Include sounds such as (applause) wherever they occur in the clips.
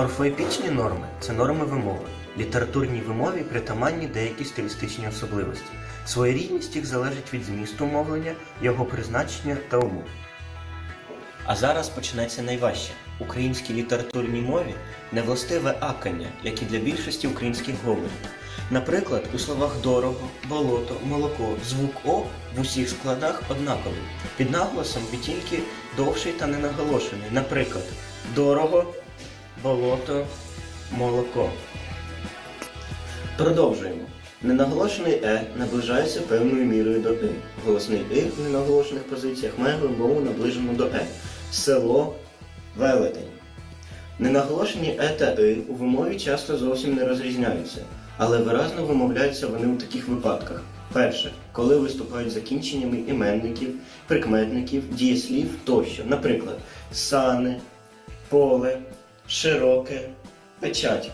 Орфоепічні норми це норми вимови. Літературній вимові притаманні деякі стилістичні особливості. Своєрідність їх залежить від змісту мовлення, його призначення та умов. А зараз почнеться найважче. Українській літературній мові невластиве акання, як і для більшості українських говорів. Наприклад, у словах дорого, болото, молоко, звук О в усіх складах однаковий. Під наголосом є тільки довший та ненаголошений. Наприклад, дорого, болото, молоко. Продовжуємо. Ненаголошений е наближається певною мірою до и. Голосний и в ненаголошених позиціях має вимову наближену до е. Село, велетень. Ненаголошені е та и у вимові часто зовсім не розрізняються, але виразно вимовляються вони у таких випадках. Перше, коли виступають закінченнями іменників, прикметників, дієслів тощо. Наприклад, сани, поле, широке, печать.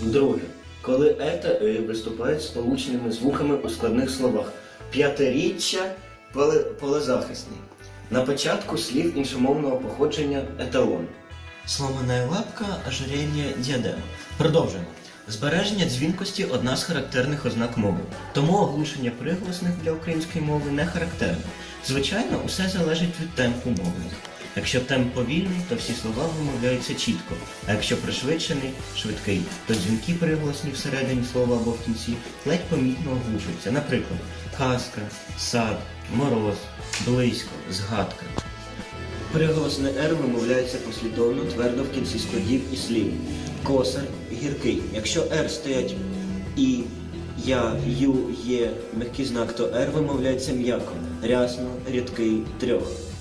Друге. Коли е та и виступають сполученими звуками у складних словах. П'ятиріччя поле, полезахисний. На початку слів іншомовного походження еталон. Сломана лапка, ожиріння діадема. Продовжуємо. Збереження дзвінкості одна з характерних ознак мови. Тому оглушення приголосних для української мови не характерне. Звичайно, усе залежить від темпу мовлення. Якщо темп повільний, то всі слова вимовляються чітко, а якщо пришвидшений, швидкий, то дзвінки приголосні всередині слова або в кінці ледь помітно оглушуються. Наприклад, казка, сад, мороз, близько, згадка. Приголосне «р» вимовляється послідовно, твердо в кінці складів і слів. Косар, гіркий. Якщо «р» стоять і, я, ю, є, м'який знак, то «р» вимовляється м'яко, рясно, рідкий, трьох.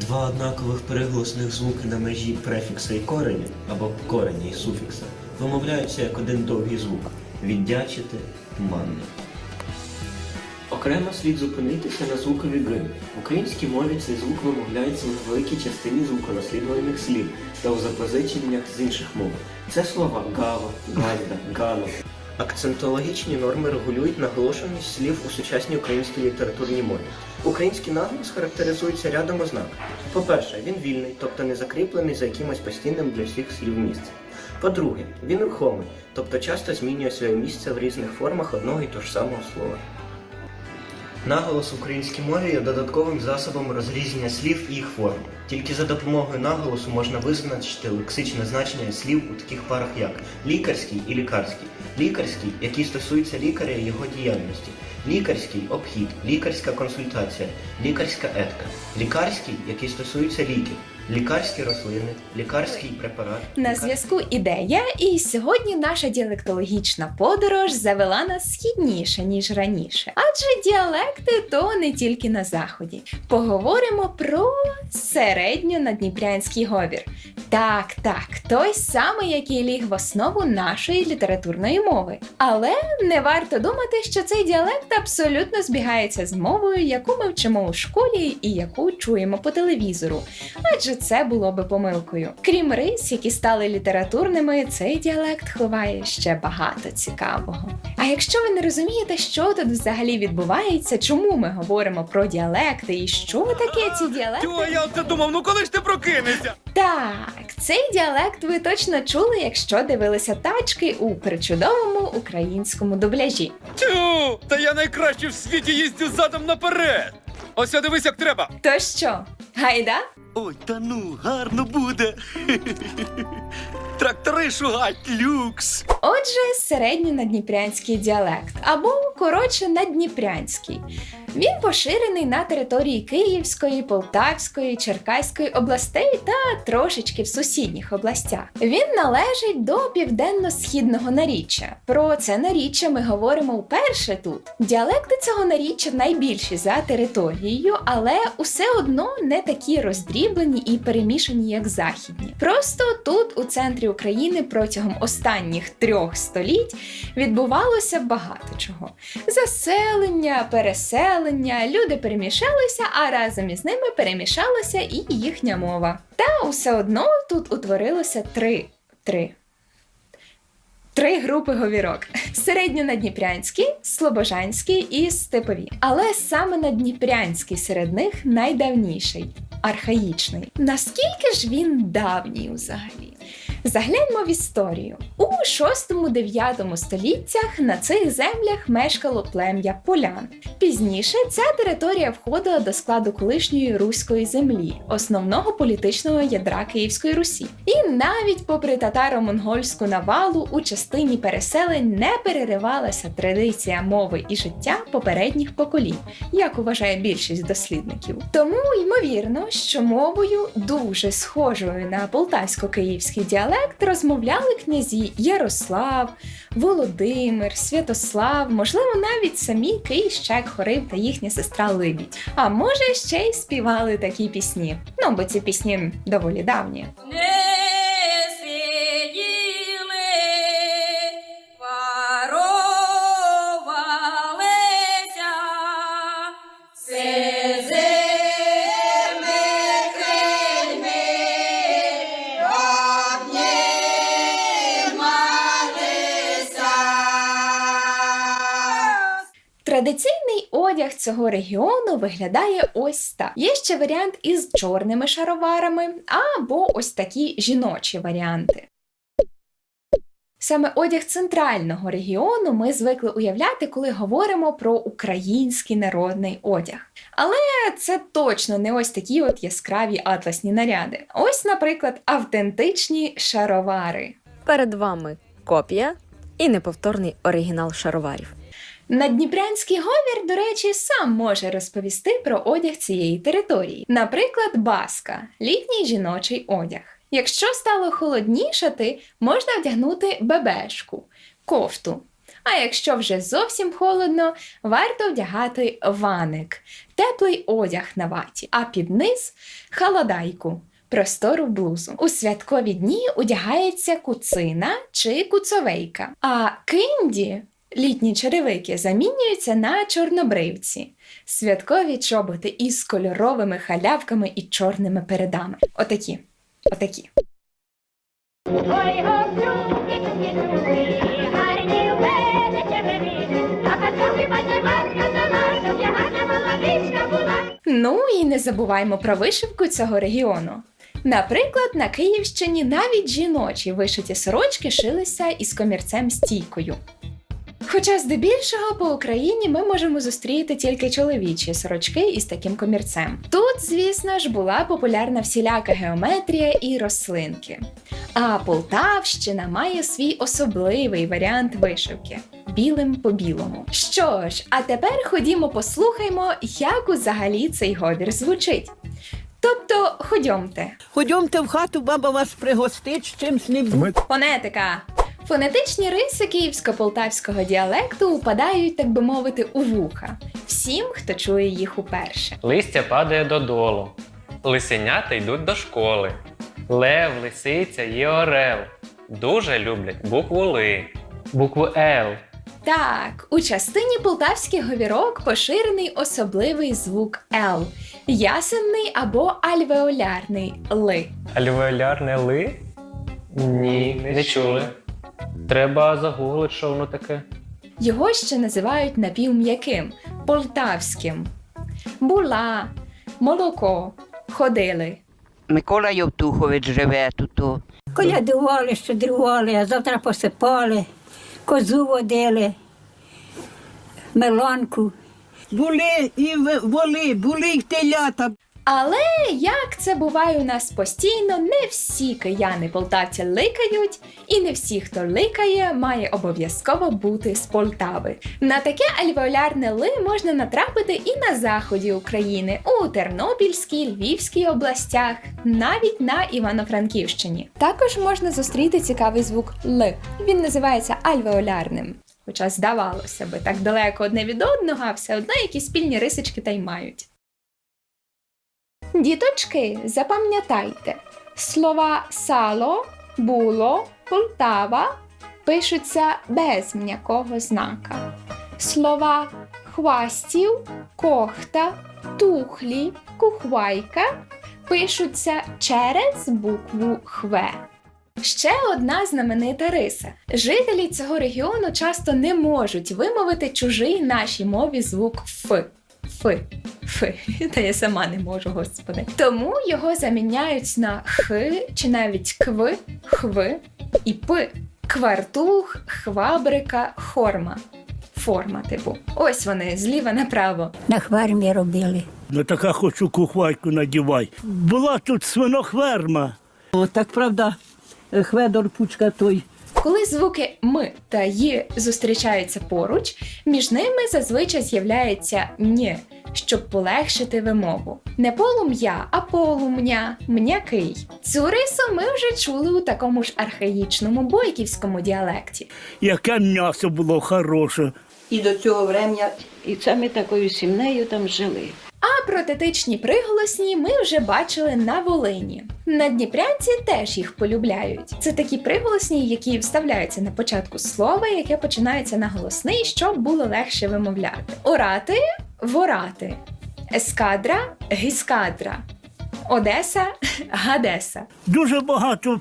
Два однакових приголосних звуки на межі префікса і кореня, або кореня і суфікса, вимовляються як один довгий звук віддячити, манне. Окремо слід зупинитися на звукові «г». В українській мові цей звук вимовляється в великій частині звуконаслідуваних слів та у запозиченнях з інших мов. Це слова гава, гальда, гано. Акцентологічні норми регулюють наголошеність слів у сучасній українській літературній мові. Український наголос характеризується рядом ознак. По-перше, він вільний, тобто не закріплений за якимось постійним для всіх слів місцем. По-друге, він рухомий, тобто часто змінює своє місце в різних формах одного і того ж самого слова. Наголос в українській мові є додатковим засобом розрізнення слів і їх форм. Тільки за допомогою наголосу можна визначити лексичне значення слів у таких парах як лікарський і лікарський. Лікарський, який стосується лікаря і його діяльності. Лікарський обхід, лікарська консультація, лікарська етка. Лікарський, який стосується ліків, лікарські рослини, лікарський препарат. На зв'язку ідея, і сьогодні наша діалектологічна подорож завела нас східніше, ніж раніше. Адже діалекти то не тільки на заході. Поговоримо про середньонадніпрянський говір. Так, так, той самий, який ліг в основу нашої літературної мови. Але не варто думати, що цей діалект абсолютно збігається з мовою, яку ми вчимо у школі і яку чуємо по телевізору адже це було би помилкою. Крім рис, які стали літературними, цей діалект ховає ще багато цікавого. А якщо ви не розумієте, що тут взагалі відбувається, чому ми говоримо про діалекти і що таке ці діалекти? Тьо, я оце думав, ну коли ж ти прокинешся? Так, цей діалект ви точно чули, якщо дивилися тачки у причудовому українському дубляжі. Тю, та я найкраще в світі їздю задом наперед. Ось дивись, як треба. То що, гайда? Ой, та ну, гарно буде. Трактори шугать, люкс. Отже, середньонадніпрянський діалект, або коротше надніпрянський. Він поширений на території Київської, Полтавської, Черкаської областей та трошечки в сусідніх областях. Він належить до південно-східного наріччя. Про це наріччя ми говоримо вперше тут. Діалекти цього наріччя найбільші за територією, але усе одно не такі роздріблені і перемішані, як західні. Просто тут, у центрі України, протягом останніх трьох століть відбувалося багато чого: заселення, переселення, люди перемішалися, а разом із ними перемішалася і їхня мова. Та усе одно тут утворилося три. три. Три групи говірок: середньонадніпрянський, слобожанський і степові. Але саме надніпрянський серед них найдавніший, архаїчний. Наскільки ж він давній взагалі? Загляньмо в історію. У 6-9 століттях на цих землях мешкало плем'я полян. Пізніше ця територія входила до складу колишньої руської землі, основного політичного ядра Київської Русі. І навіть попри татаро-монгольську навалу у частині переселень не переривалася традиція мови і життя попередніх поколінь, як вважає більшість дослідників. Тому ймовірно, що мовою дуже схожою на полтавсько-київський діалект розмовляли князі Ярослав, Володимир, Святослав, можливо, навіть самі Київщак Хорив та їхня сестра Либідь. А може, ще й співали такі пісні. Ну, бо ці пісні доволі давні. Одяг цього регіону виглядає ось так. Є ще варіант із чорними шароварами, або ось такі жіночі варіанти. Саме одяг центрального регіону ми звикли уявляти, коли говоримо про український народний одяг. Але це точно не ось такі от яскраві атласні наряди. Ось, наприклад, автентичні шаровари. Перед вами копія і неповторний оригінал шароварів. Надніпрянський говір, до речі, сам може розповісти про одяг цієї території. Наприклад, баска літній жіночий одяг. Якщо стало холоднішати, можна вдягнути бебешку, кофту. А якщо вже зовсім холодно, варто вдягати ваник, теплий одяг на ваті, а під низ халадайку. Простору блузу. У святкові дні одягається куцина чи куцовейка, а кинді Літні черевики замінюються на чорнобривці, святкові чоботи із кольоровими халявками і чорними передами. Отакі. Отакі. Ой. Ну і не забуваймо про вишивку цього регіону. Наприклад, на Київщині навіть жіночі вишиті сорочки шилися із комірцем стійкою. Хоча здебільшого по Україні ми можемо зустріти тільки чоловічі сорочки із таким комірцем. Тут, звісно ж, була популярна всіляка геометрія і рослинки. А Полтавщина має свій особливий варіант вишивки білим по білому. Що ж, а тепер ходімо послухаймо, як взагалі цей говір звучить. Тобто, ходьомте. Ходьомте в хату, баба вас пригостить чимсь небудь. Фонетика. Фонетичні риси київсько-полтавського діалекту упадають, так би мовити, у вуха всім, хто чує їх уперше. Листя падає додолу. Лисенята йдуть до школи. Лев, лисиця і орел. Дуже люблять букву Ли, букву Л. Так, у частині полтавських говірок поширений особливий звук Л, ясенний або альвеолярний ли. Альвеолярне Ли? Ні, не чули. Треба загуглити, що воно таке. Його ще називають напівм'яким полтавським. Була, молоко, ходили. Микола Євтухович живе тут. Колядували, щедрували, а завтра посипали, козу водили, меланку. Були і воли, були й телята. Але як це буває у нас постійно, не всі кияни полтавці ликають, і не всі, хто ликає, має обов'язково бути з Полтави. На таке альвеолярне ли можна натрапити і на заході України, у Тернопільській, Львівській областях, навіть на Івано-Франківщині. Також можна зустріти цікавий звук Л. Він називається альвеолярним. Хоча здавалося би, так далеко одне від одного, а все одно якісь спільні рисочки та й мають. Діточки, запам'ятайте, слова сало, було, Полтава пишуться без м'якого знака. Слова хвастів, кохта, тухлі, кухвайка пишуться через букву хве. Ще одна знаменита риса. Жителі цього регіону часто не можуть вимовити чужий нашій мові звук Ф. фи. Фи, (laughs) та я сама не можу, господи. Тому його заміняють на х чи навіть кв, хви і п. Квартух, хвабрика, хорма. Форма, типу. Ось вони, зліва направо. На хвармі робили. Ну така хочу кухвайку надівай. Була тут свинохверма. О, так правда, Хведор Пучка той. Коли звуки м та й зустрічаються поруч, між ними зазвичай з'являється н, щоб полегшити вимову. Не полум'я, а полум'я, м'який. Цю рису ми вже чули у такому ж архаїчному бойківському діалекті. Яке м'ясо було хороше. І до цього врем'я, і це ми такою сімнею там жили. А протетичні приголосні ми вже бачили на Волині. На Дніпрянці теж їх полюбляють. Це такі приголосні, які вставляються на початку слова, яке починається на голосний, щоб було легше вимовляти. Орати ворати, ескадра гіскадра, Одеса гадеса. Дуже багато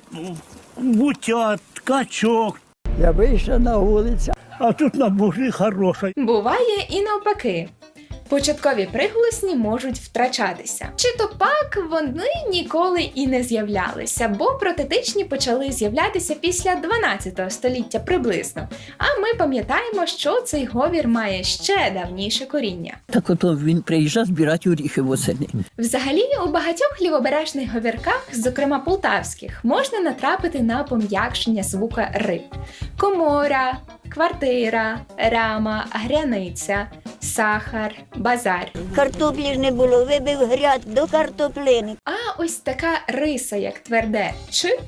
бутят, качок. Я вийшла на вулицю. А тут на божі хороша. Буває і навпаки. Початкові приголосні можуть втрачатися. Чи то пак вони ніколи і не з'являлися, бо протетичні почали з'являтися після 12 століття приблизно. А ми пам'ятаємо, що цей говір має ще давніше коріння. Так ото він приїжджав збирати оріхи восени. Взагалі, у багатьох лівобережних говірках, зокрема полтавських, можна натрапити на пом'якшення звука ри: комора, квартира, рама, гряниця, сахар, базар. Картоплі ж не було, вибив гряд до картоплини. А ось така риса, як тверде чи,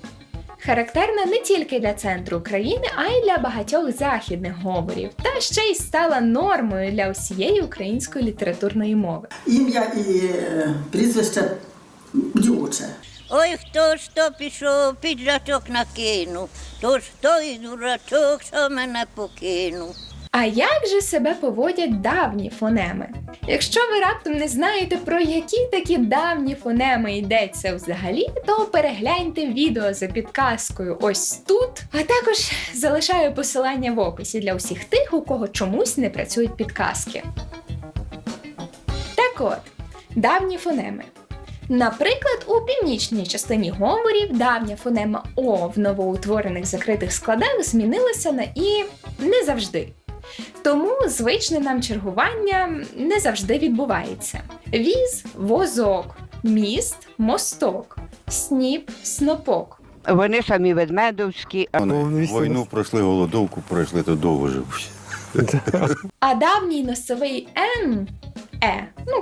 характерна не тільки для центру країни, а й для багатьох західних говорів, та ще й стала нормою для усієї української літературної мови. Ім'я і е, прізвище дівоче. Ой, хто ж то пішов, піджачок накинув, то ж той дурачок, що мене покинув. А як же себе поводять давні фонеми? Якщо ви раптом не знаєте, про які такі давні фонеми йдеться взагалі, то перегляньте відео за підказкою ось тут, а також залишаю посилання в описі для усіх тих, у кого чомусь не працюють підказки. Так от, давні фонеми. Наприклад, у північній частині говорів давня фонема О в новоутворених закритих складах змінилася на І не завжди. Тому звичне нам чергування не завжди відбувається. Віз возок, міст мосток, сніп снопок. Вони самі ведмедовські. Війну пройшли, голодовку пройшли, то довго жив. А давній носовий Н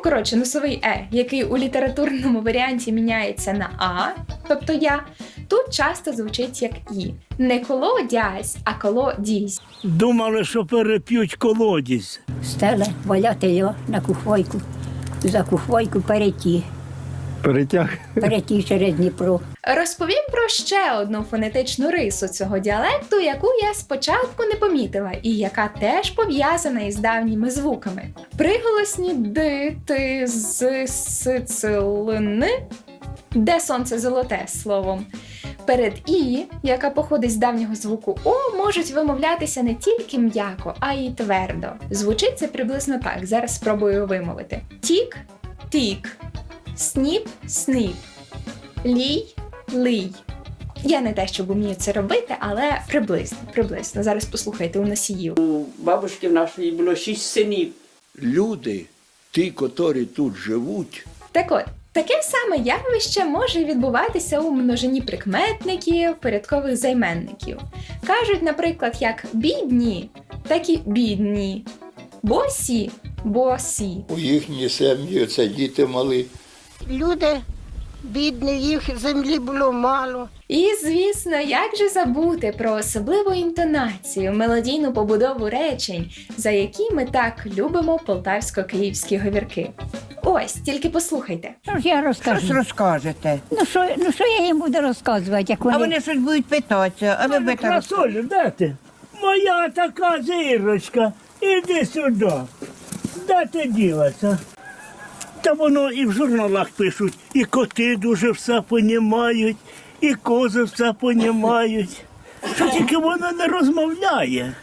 коротше, носовий Е, який у літературному варіанті міняється на А, тобто я, тут часто звучить як І. Не колодязь, а коло дізь. Думали, що переп'ють колодязь. Стеле валяти його на кухвойку. За кухвойку переті. Перетяг. Переті через Дніпро. Розповім про ще одну фонетичну рису цього діалекту, яку я спочатку не помітила, і яка теж пов'язана із давніми звуками. Приголосні ди, ти, з, с, ц, л, н, де сонце золоте словом. Перед і, яка походить з давнього звуку О, можуть вимовлятися не тільки м'яко, а й твердо. Звучить це приблизно так. Зараз спробую вимовити: тік, тік, сніп, сніп, лій, лий. Я не те, щоб вмію це робити, але приблизно, приблизно. Зараз послухайте у носіїв. У бабушки в нашої було шість синів. Люди, ті, котрі тут живуть, Так от, таке саме явище може відбуватися у множині прикметників, порядкових займенників. Кажуть, наприклад, як бідні, так і бідні, босі, босі. у їхній сім'ї це діти мали. Люди бідні, їх землі було мало. І, звісно, як же забути про особливу інтонацію, мелодійну побудову речень, за які ми так любимо полтавсько-київські говірки. Ось, тільки послухайте. Що ж я розкажу? розкажете? Ну що, ну що я їм буду розказувати, як вони... А вони щось будуть питатися, а ви Красолю, де ти? Моя така зірочка. Іди сюди. Де ти ділася? Та воно і в журналах пишуть, і коти дуже все понімають, і кози все понімають. Що тільки вона не розмовляє.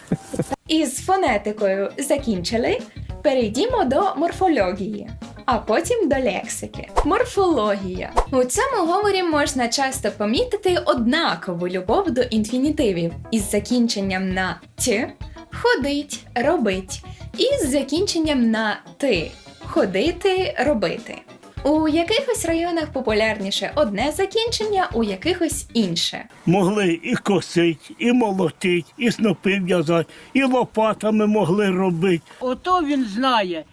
Із фонетикою закінчили. Перейдімо до морфології, а потім до лексики. Морфологія. У цьому говорі можна часто помітити однакову любов до інфінітивів із закінченням на т, ходить, робить, і з закінченням на ти ходити, робити. У якихось районах популярніше одне закінчення, у якихось інше. Могли і косить, і молотить, і снопи в'язати, і лопатами могли робити. Ото він знає,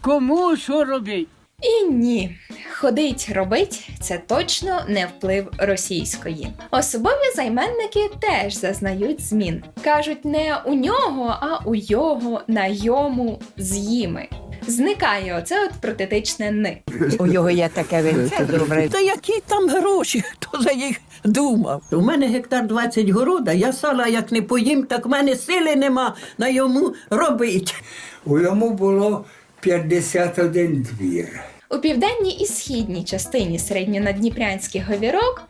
кому що робить. І ні, ходить, робить це точно не вплив російської. Особові займенники теж зазнають змін. Кажуть не у нього, а у його, на йому, з їми. Зникає оце от протетичне ни. У його є таке венце добре. Та які там гроші, (laughs) хто за їх думав? У мене гектар 20 города, я сала як не поїм, так в мене сили нема на йому робити. У йому було 51 двір. У південній і східній частині середньонадніпрянських говірок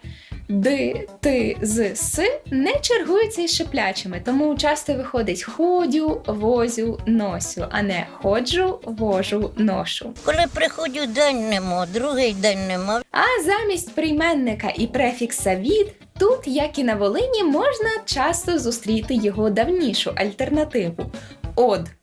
ди, ти, з, с не чергуються із шиплячими, тому часто виходить ходю, возю, носю, а не ходжу, вожу, ношу. Коли приходжу, день нема, другий день нема. А замість прийменника і префікса від тут, як і на Волині, можна часто зустріти його давнішу альтернативу од.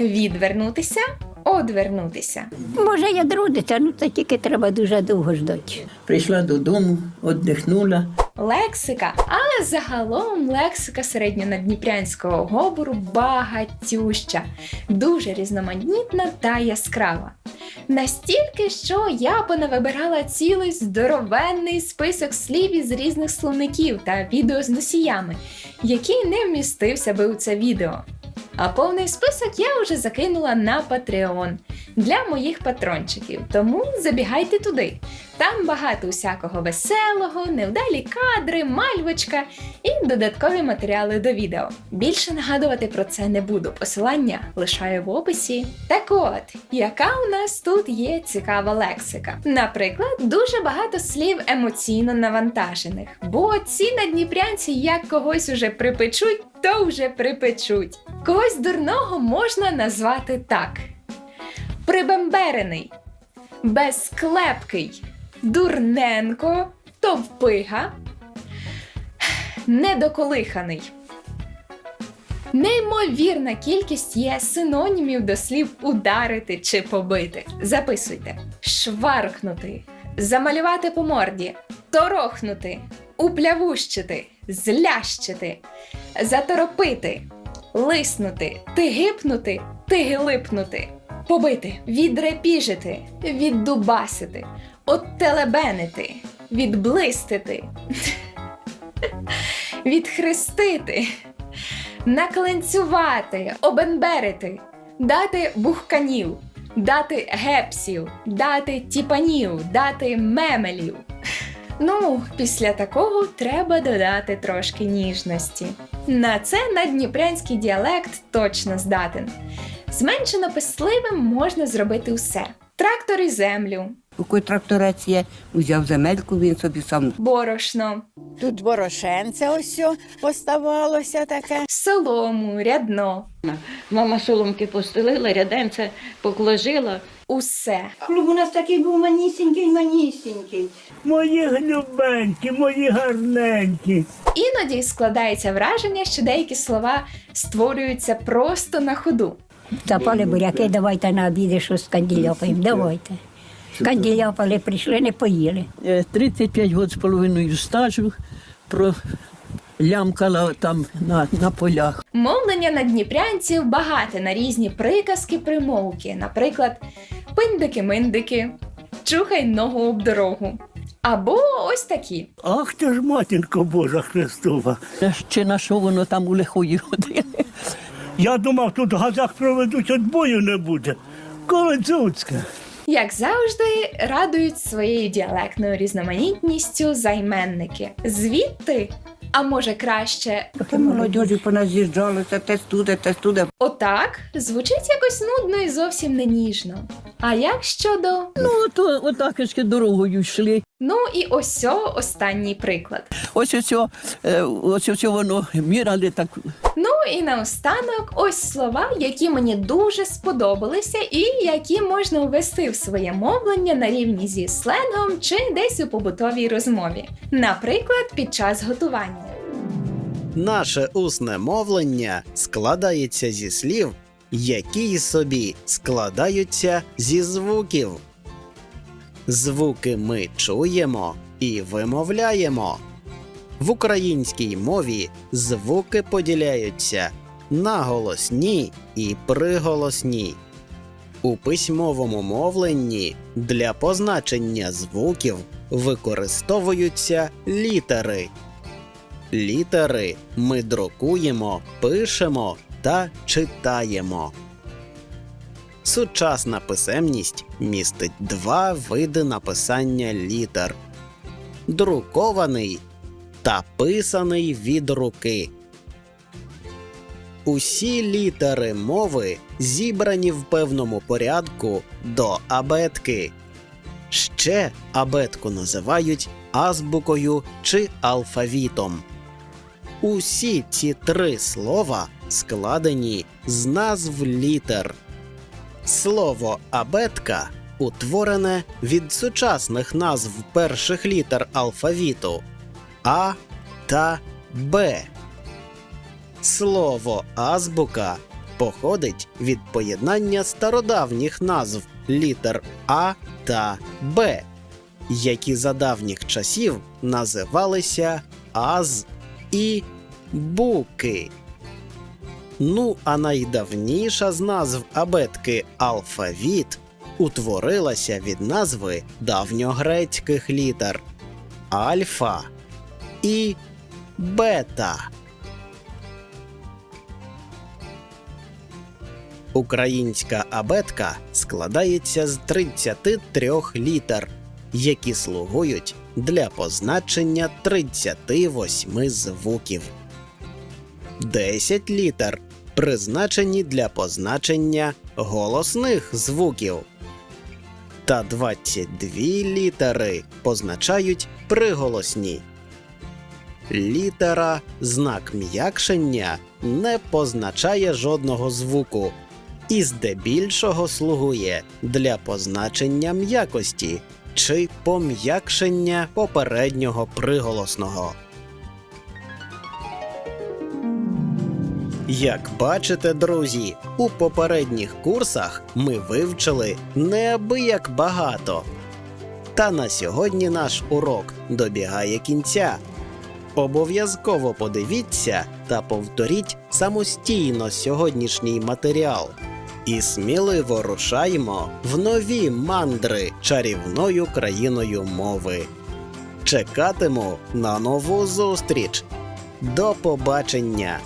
Відвернутися, одвернутися. Може, я друдиться, ну це тільки треба дуже довго ждати. Прийшла додому, віддихнула. Лексика, але загалом лексика середньонадніпрянського говору багатюща, дуже різноманітна та яскрава. Настільки, що я понавибирала цілий здоровенний список слів із різних словників та відео з носіями, який не вмістився би у це відео. А повний список я вже закинула на Patreon для моїх патрончиків, тому забігайте туди. Там багато усякого веселого, невдалі кадри, мальвочка і додаткові матеріали до відео. Більше нагадувати про це не буду. Посилання лишаю в описі. Так от, яка у нас тут є цікава лексика? Наприклад, дуже багато слів емоційно навантажених, бо ці надніпрянці як когось уже припечуть, то вже припечуть. Когось дурного можна назвати так: прибемберений, безклепкий, дурненко, товпига, недоколиханий. Неймовірна кількість є синонімів до слів ударити чи побити. Записуйте: шваркнути, замалювати по морді, торохнути, уплявущити, злящити, заторопити, лиснути, тигипнути, тигилипнути, побити, відрепіжити, віддубасити, оттелебенити, відблистити, (laughs) відхрестити, накленцювати, обенберити, дати бухканів, дати гепсів, дати тіпанів, дати мемелів. Ну, після такого треба додати трошки ніжності. На це надніпрянський діалект точно здатен. Зменшено писливим можна зробити усе: трактор і землю, У кой тракторець є, узяв земельку, він собі сам борошно, Тут борошенце ось оставалося таке. солому, рядно, Мама соломки постелила, ряденце покложила. усе. Клуб у нас такий був манісінький, манісінький. Мої глюбенькі, мої гарненькі. Іноді складається враження, що деякі слова створюються просто на ходу. Запали буряки, давайте на обіди, що з канділяпаємо, давайте. Канділяпали, прийшли, не поїли. 35 років з половиною стажу пролямкала там на, на полях. Мовлення надніпрянців багате на різні приказки, примовки, наприклад, пиндики-миндики, чухай ногу об дорогу. Або ось такі. Ах ти ж матінко Божа Христова. Чи на що воно там у лихої години? Я думав, тут газах проведуть, от бою не буде. Колодзуцька. Як завжди, радують своєю діалектною різноманітністю займенники. Звідти, а може краще, Та молодежі понад з'їжджалися, те студе, те студе. отак звучить якось нудно і зовсім не ніжно. А як щодо Ну, то отак ж дорогою йшли. Ну і ось останній приклад. Ось ось, е, ось ось воно мірали так. Ну і наостанок ось слова, які мені дуже сподобалися, і які можна ввести в своє мовлення на рівні зі сленгом чи десь у побутовій розмові. Наприклад, під час готування. Наше усне мовлення складається зі слів, які собі складаються зі звуків. Звуки ми чуємо і вимовляємо. В українській мові звуки поділяються на голосні і приголосні. У письмовому мовленні для позначення звуків використовуються літери. Літери ми друкуємо, пишемо та читаємо. Сучасна писемність містить два види написання літер: друкований та писаний від руки. Усі літери мови зібрані в певному порядку до абетки. Ще абетку називають азбукою чи алфавітом. Усі ці три слова складені з назв літер. Слово абетка утворене від сучасних назв перших літер алфавіту А та Б. Слово азбука походить від поєднання стародавніх назв літер А та Б, які за давніх часів називалися Аз і буки. Ну, а найдавніша з назв абетки алфавіт утворилася від назви давньогрецьких літер альфа і бета. Українська абетка складається з 33 літер, які слугують для позначення 38 звуків. 10 літер призначені для позначення голосних звуків. Та 22 літери позначають приголосні. Літера знак м'якшення не позначає жодного звуку і здебільшого слугує для позначення м'якості чи пом'якшення попереднього приголосного. Як бачите, друзі, у попередніх курсах ми вивчили неабияк багато. Та на сьогодні наш урок добігає кінця. Обов'язково подивіться та повторіть самостійно сьогоднішній матеріал. І сміливо рушаймо в нові мандри чарівною країною мови. Чекатиму на нову зустріч. До побачення!